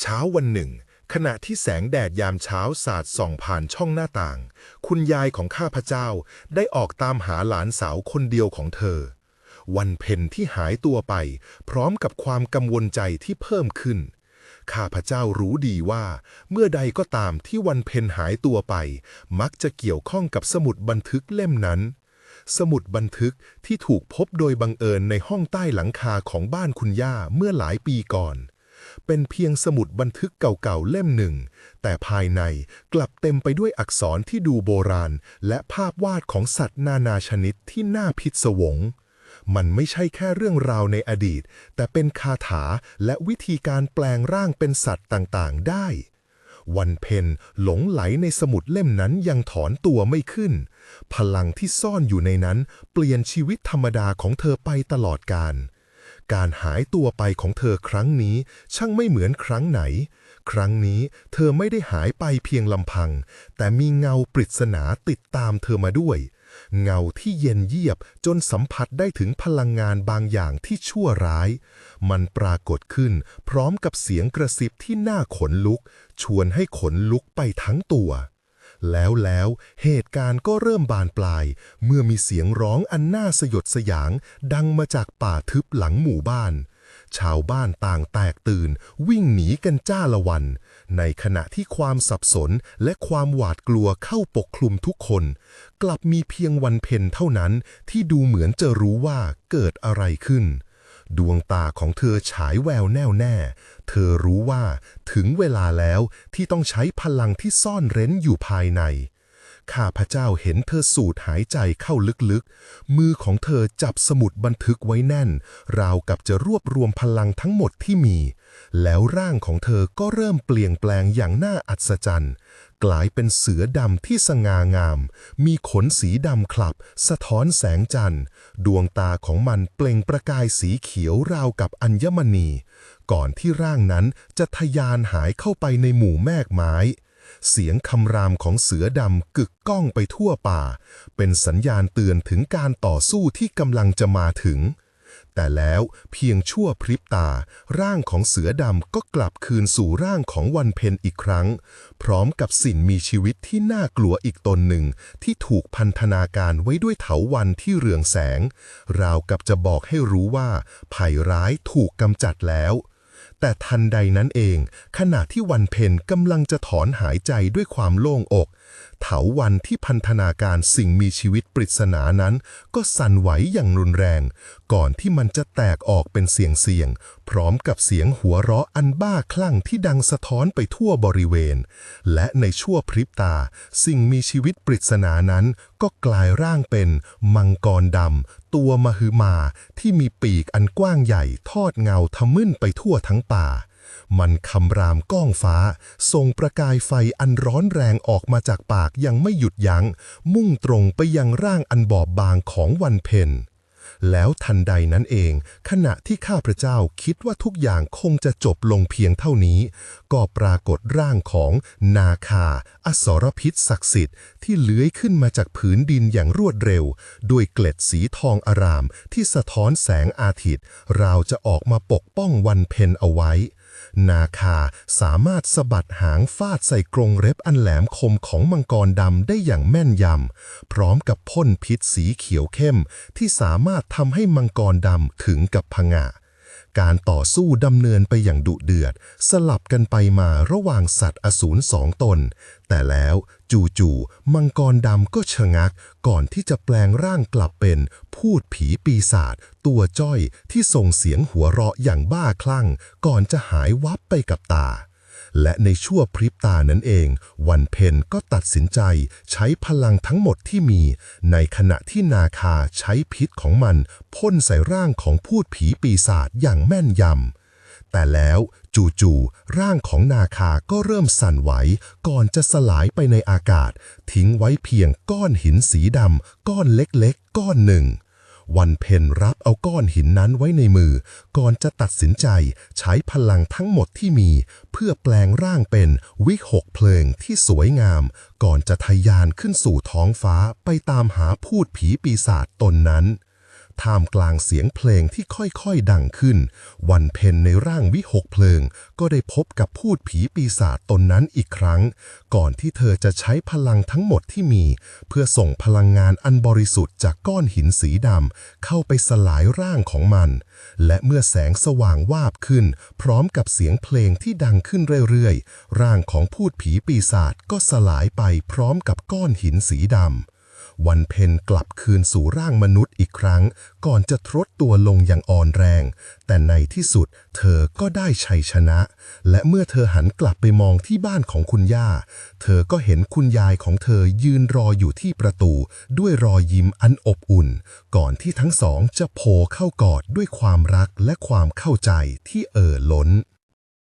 เช้าวันหนึ่ง ขณะที่แสงแดดยามเช้าสาดส่องผ่านช่องหน้าต่าง คุณยายของข้าพเจ้าได้ออกตามหาหลานสาวคนเดียวของเธอ วันเพ็ญที่หายตัวไป พร้อมกับความกังวลใจที่เพิ่มขึ้นข้าพเจ้ารู้ดีว่า เมื่อใดก็ตามที่วันเพ็ญหายตัวไป มักจะเกี่ยวข้องกับสมุดบันทึกเล่มนั้น สมุดบันทึกที่ถูกพบโดยบังเอิญในห้องใต้หลังคาของบ้านคุณย่าเมื่อหลายปีก่อน เป็นเพียงสมุดบันทึกเก่าๆเล่มหนึ่ง แต่ภายในกลับเต็มไปด้วยอักษรที่ดูโบราณ และภาพวาดของสัตว์นานาชนิดที่น่าพิศวง มันไม่ใช่แค่เรื่องราวในอดีต แต่เป็นคาถาและวิธีการแปลงร่างเป็นสัตว์ต่างๆได้วันเพ็ญหลงไหลในสมุดเล่มนั้นยังถอนตัวไม่ขึ้น พลังที่ซ่อนอยู่ในนั้นเปลี่ยนชีวิตธรรมดาของเธอไปตลอดกาล การหายตัวไปของเธอครั้งนี้ช่างไม่เหมือนครั้งไหน ครั้งนี้เธอไม่ได้หายไปเพียงลำพัง แต่มีเงาปริศนาติดตามเธอมาด้วย เงาที่เย็นเยียบจนสัมผัสได้ถึงพลังงานบางอย่างที่ชั่วร้าย มันปรากฏขึ้นพร้อมกับเสียงกระซิบที่น่าขนลุก ชวนให้ขนลุกไปทั้งตัว แล้วแล้วเหตุการณ์ก็เริ่มบานปลาย เมื่อมีเสียงร้องอันน่าสยดสยาง ดังมาจากป่าทึบหลังหมู่บ้าน ชาวบ้านต่างแตกตื่น วิ่งหนีกันจ้าละวัน ในขณะที่ความสับสนและความหวาดกลัวเข้าปกคลุมทุกคน กลับมีเพียงวันเพ็ญเท่านั้นที่ดูเหมือนจะรู้ว่าเกิดอะไรขึ้น ดวงตาของเธอฉายแววแน่วแน่ เธอรู้ว่าถึงเวลาแล้วที่ต้องใช้พลังที่ซ่อนเร้นอยู่ภายใน ข้าพเจ้าเห็นเธอสูดหายใจเข้าลึกๆ มือของเธอจับสมุดบันทึกไว้แน่น ราวกับจะรวบรวมพลังทั้งหมดที่มี แล้วร่างของเธอก็เริ่มเปลี่ยนแปลงอย่างน่าอัศจรรย์ กลายเป็นเสือดำที่สง่างาม มีขนสีดำคลับ สะท้อนแสงจันทร์ ดวงตาของมันเปล่งประกายสีเขียวราวกับอัญมณี ก่อนที่ร่างนั้นจะทะยานหายเข้าไปในหมู่แมกไม้ เสียงคำรามของเสือดำกึกก้องไปทั่วป่า เป็นสัญญาณเตือนถึงการต่อสู้ที่กำลังจะมาถึง แต่แล้วเพียงชั่วพริบตา ร่างของเสือดำก็กลับคืนสู่ร่างของวันเพ็ญอีกครั้ง พร้อมกับสิ่งมีชีวิตที่น่ากลัวอีกตนหนึ่ง ที่ถูกพันธนาการไว้ด้วยเถาวันที่เรืองแสง ราวกับจะบอกให้รู้ว่าภัยร้ายถูกกำจัดแล้ว แต่ทันใดนั้นเอง ขณะที่วันเพนกำลังจะถอนหายใจด้วยความโล่งอก เถาวันที่พันธนาการสิ่งมีชีวิตปริศนานั้น ก็สั่นไหวอย่างรุนแรง ก่อนที่มันจะแตกออกเป็นเสียงเสียงๆพร้อมกับเสียงหัวเราะอันบ้าคลั่งที่ดังสะท้อนไปทั่วบริเวณ และในชั่วพริบตา สิ่งมีชีวิตปริศนานั้น ก็กลายร่างเป็น มังกรดำตัวมหึมาที่มีปีกอันกว้างใหญ่ทอดเงาทะมึนไปทั่วทั้งป่า มันคำรามก้องฟ้า ส่งประกายไฟอันร้อนแรงออกมาจากปากยังไม่หยุดยัง้ง มุ่งตรงไปยังร่างอันบอบบางของวันเพ็ญแล้วทันใดนั้นเอง ขณะที่ข้าพเจ้าคิดว่าทุกอย่างคงจะจบลงเพียงเท่านี้ ก็ปรากฏร่างของนาคา อสรพิษศักดิ์สิทธิ์ที่เลื้อยขึ้นมาจากผืนดินอย่างรวดเร็ว ด้วยเกล็ดสีทองอารามที่สะท้อนแสงอาทิตย์ราวจะออกมาปกป้องวันเพ็ญเอาไว้ นาคาสามารถสะบัดหางฟาดใส่กรงเล็บอันแหลมคมของมังกรดำได้อย่างแม่นยำ พร้อมกับพ่นพิษสีเขียวเข้ม ที่สามารถทำให้มังกรดำถึงกับผงะ การต่อสู้ดำเนินไปอย่างดุเดือด สลับกันไปมาระหว่างสัตว์อสูรสองตน แต่แล้วจู่ๆมังกรดำก็ชะงัก ก่อนที่จะแปลงร่างกลับเป็นพูดผีปีศาจตัวจ้อยที่ส่งเสียงหัวเราะอย่างบ้าคลั่ง ก่อนจะหายวับไปกับตา และในชั่วพริบตานั้นเอง วันเพ็ญก็ตัดสินใจใช้พลังทั้งหมดที่มี ในขณะที่นาคาใช้พิษของมันพ่นใส่ร่างของพูดผีปีศาจอย่างแม่นยำแต่แล้วจู่ๆร่างของนาคาก็เริ่มสั่นไหว ก่อนจะสลายไปในอากาศ ทิ้งไว้เพียงก้อนหินสีดำก้อนเล็กๆ ก้อนหนึ่ง วันเพนรับเอาก้อนหินนั้นไว้ในมือ ก่อนจะตัดสินใจใช้พลังทั้งหมดที่มี เพื่อแปลงร่างเป็นวิหกเพลิงที่สวยงาม ก่อนจะทะยานขึ้นสู่ท้องฟ้าไปตามหาพูดผีปีศาจตนนั้น ท่ามกลางเสียงเพลงที่ค่อยๆดังขึ้น วันเพ็ญในร่างวิหกเพลิง ก็ได้พบกับพูดผีปีศาจตนนั้นอีกครั้ง ก่อนที่เธอจะใช้พลังทั้งหมดที่มี เพื่อส่งพลังงานอันบริสุทธิ์จากก้อนหินสีดำเข้าไปสลายร่างของมัน และเมื่อแสงสว่างวาบขึ้น พร้อมกับเสียงเพลงที่ดังขึ้นเรื่อยๆ ร่างของพูดผีปีศาจก็สลายไปพร้อมกับก้อนหินสีดำ วันเพ็ญกลับคืนสู่ร่างมนุษย์อีกครั้ง ก่อนจะทรดตัวลงอย่างอ่อนแรง แต่ในที่สุดเธอก็ได้ชัยชนะ และเมื่อเธอหันกลับไปมองที่บ้านของคุณย่า เธอก็เห็นคุณยายของเธอยืนรออยู่ที่ประตู ด้วยรอยยิ้มอันอบอุ่น ก่อนที่ทั้งสองจะโผล่เข้ากอดด้วยความรักและความเข้าใจที่เอ่อล้น